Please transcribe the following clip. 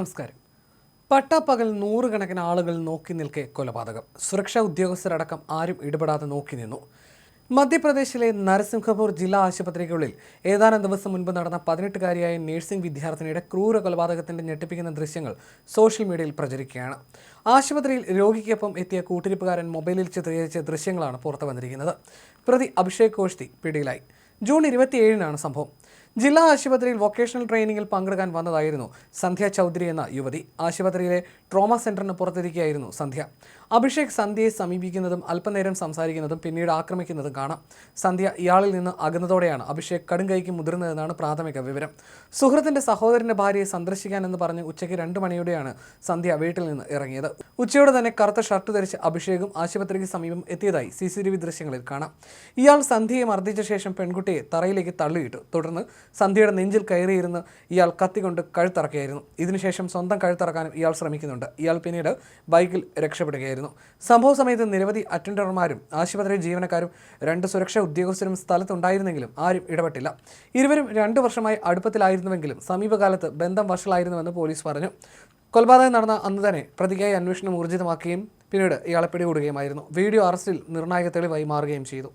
നമസ്കാരം. പട്ടാപ്പകൽ നൂറുകണക്കിന് ആളുകൾ നോക്കി നിൽക്കെ കൊലപാതകം. സുരക്ഷാ ഉദ്യോഗസ്ഥരടക്കം ആരും ഇടപെടാതെ നോക്കി നിന്നു. മധ്യപ്രദേശിലെ നരസിംഹപൂർ ജില്ലാ ആശുപത്രിക്കുള്ളിൽ ഏതാനും ദിവസം മുൻപ് നടന്ന പതിനെട്ടുകാരിയായ നഴ്സിംഗ് വിദ്യാർത്ഥിനിയുടെ ക്രൂര കൊലപാതകത്തിന്റെ ഞെട്ടിപ്പിക്കുന്ന ദൃശ്യങ്ങൾ സോഷ്യൽ മീഡിയയിൽ പ്രചരിക്കുകയാണ്. ആശുപത്രിയിൽ രോഗിക്കൊപ്പം എത്തിയ കൂട്ടിരിപ്പുകാരൻ മൊബൈലിൽ ചിത്രീകരിച്ച ദൃശ്യങ്ങളാണ് പുറത്തു വന്നിരിക്കുന്നത് പ്രതി അഭിഷേക് കോഷ്തി പിടിയിലായി. ജൂൺ ഇരുപത്തിയേഴിനാണ് സംഭവം. ജില്ലാ ആശുപത്രിയിൽ വൊക്കേഷണൽ ട്രെയിനിങ്ങിൽ പങ്കെടുക്കാൻ വന്നതായിരുന്നു സന്ധ്യ ചൗധരി എന്ന യുവതി. ആശുപത്രിയിലെ ട്രോമ സെന്ററിന് പുറത്തിരിക്കുകയായിരുന്നു സന്ധ്യ. അഭിഷേക് സന്ധ്യയെ സമീപിക്കുന്നതും അല്പനേരം സംസാരിക്കുന്നതും പിന്നീട് ആക്രമിക്കുന്നതും കാണാം. സന്ധ്യ ഇയാളിൽ നിന്ന് അകന്നതോടെയാണ് അഭിഷേക് കടുംകൈക്ക് മുതിർന്നതെന്നാണ് പ്രാഥമിക വിവരം. സുഹൃത്തിന്റെ സഹോദരന്റെ ഭാര്യയെ സന്ദർശിക്കാനെന്ന് പറഞ്ഞ് ഉച്ചയ്ക്ക് രണ്ട് മണിയോടെയാണ് സന്ധ്യ വീട്ടിൽ നിന്ന് ഇറങ്ങിയത്. ഉച്ചയോടെ തന്നെ കറുത്ത ഷർട്ട് ധരിച്ച് അഭിഷേകും ആശുപത്രിക്ക് സമീപം എത്തിയതായി സി സി ടി വി ദൃശ്യങ്ങളിൽ കാണാം. ഇയാൾ സന്ധ്യയെ മർദ്ദിച്ച ശേഷം പെൺകുട്ടിയെ തറയിലേക്ക് തള്ളിയിട്ടു. തുടർന്ന് സന്ധ്യയുടെ നെഞ്ചിൽ കയറിയിരുന്ന് ഇയാൾ കത്തിക്കൊണ്ട് കഴുത്തറക്കുകയായിരുന്നു. ഇതിനുശേഷം സ്വന്തം കഴുത്തറക്കാനും ഇയാൾ ശ്രമിക്കുന്നുണ്ട്. ഇയാൾ പിന്നീട് ബൈക്കിൽ രക്ഷപ്പെടുകയായിരുന്നു. സംഭവ സമയത്ത് നിരവധി അറ്റൻഡർമാരും ആശുപത്രി ജീവനക്കാരും രണ്ട് സുരക്ഷാ ഉദ്യോഗസ്ഥരും സ്ഥലത്തുണ്ടായിരുന്നെങ്കിലും ആരും ഇടപെട്ടില്ല. ഇരുവരും രണ്ടു വർഷമായി അടുപ്പത്തിലായിരുന്നുവെങ്കിലും സമീപകാലത്ത് ബന്ധം വഷളായിരുന്നുവെന്ന് പോലീസ് പറഞ്ഞു. കൊലപാതകം നടന്ന അന്ന് തന്നെ പ്രതിക്കായി അന്വേഷണം ഊർജിതമാക്കുകയും പിന്നീട് ഇയാളെ പിടികൂടുകയുമായിരുന്നു. വീഡിയോ അറസ്റ്റിൽ നിർണായക തെളിവായി മാറുകയും ചെയ്തു.